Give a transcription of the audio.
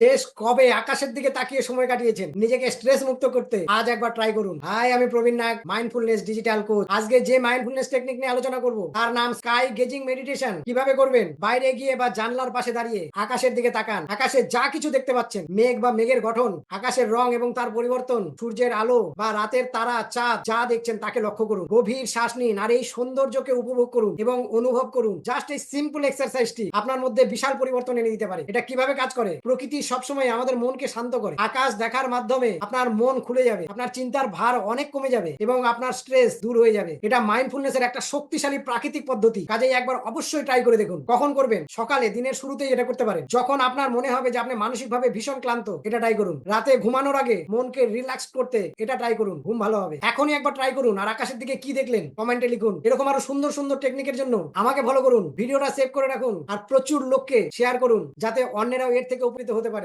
শেষ কবে আকাশের দিকে তাকিয়ে সময় কাটিয়েছেন? নিজেকে স্ট্রেস মুক্ত করতে আজ একবার ট্রাই করুন। হাই আমি Prabin Nayak mindfulness digital coach আজকে যে মাইন্ডফুলনেস টেকনিক নিয়ে আলোচনা করব, তার নাম স্কাই গেজিং মেডিটেশন কীভাবে করবেন? বাইরে গিয়ে বা জানলার পাশে দাঁড়িয়ে আকাশের দিকে তাকান। আকাশে যা কিছু দেখতে পাচ্ছেন, মেঘ বা মেঘের গঠন, আকাশের রং এবং তার পরিবর্তন, সূর্যের আলো বা রাতের তারা চাঁদ যা দেখছেন তাকে লক্ষ্য করুন। গভীর শ্বাস নিন আর এই সৌন্দর্যকে উপভোগ করুন এবং অনুভব করুন। জাস্ট এই সিম্পল এক্সারসাইজটি আপনার মধ্যে বিশাল পরিবর্তন এনে দিতে পারে। এটা কীভাবে কাজ করে? প্রকৃতি সবসময় আমাদের মনকে শান্ত করে। আকাশ দেখার মাধ্যমে আপনার মন খুলে যাবে, আপনার চিন্তার ভার অনেক কমে যাবে এবং আপনার স্ট্রেস দূর হয়ে যাবে। এটা মাইন্ডফুলনেস এর একটা শক্তিশালী প্রাকৃতিক পদ্ধতি। কাজেই একবার অবশ্যই ট্রাই করে দেখুন। কখন করবেন? সকালে, দিনের শুরুতেই এটা করতে পারেন। যখন আপনার মনে হবে যে আপনি মানসিকভাবে ভীষণ ক্লান্ত, এটা ট্রাই করুন। রাতে ঘুমানোর আগে মনকে রিল্যাক্স করতে এটা ট্রাই করুন। ঘুম ভালো হবে। এখনই একবার ট্রাই করুন। আর আকাশের দিকে কি দেখলেন? কমেন্টে লিখুন। এরকম আরও সুন্দর সুন্দর টেকনিকের জন্য আমাকে ফলো করুন। ভিডিওটা সেভ করে রাখুন। আর প্রচুর লোককে শেয়ার করুন, যাতে অন্যেরাও এর থেকে উপকৃত হতে পারে।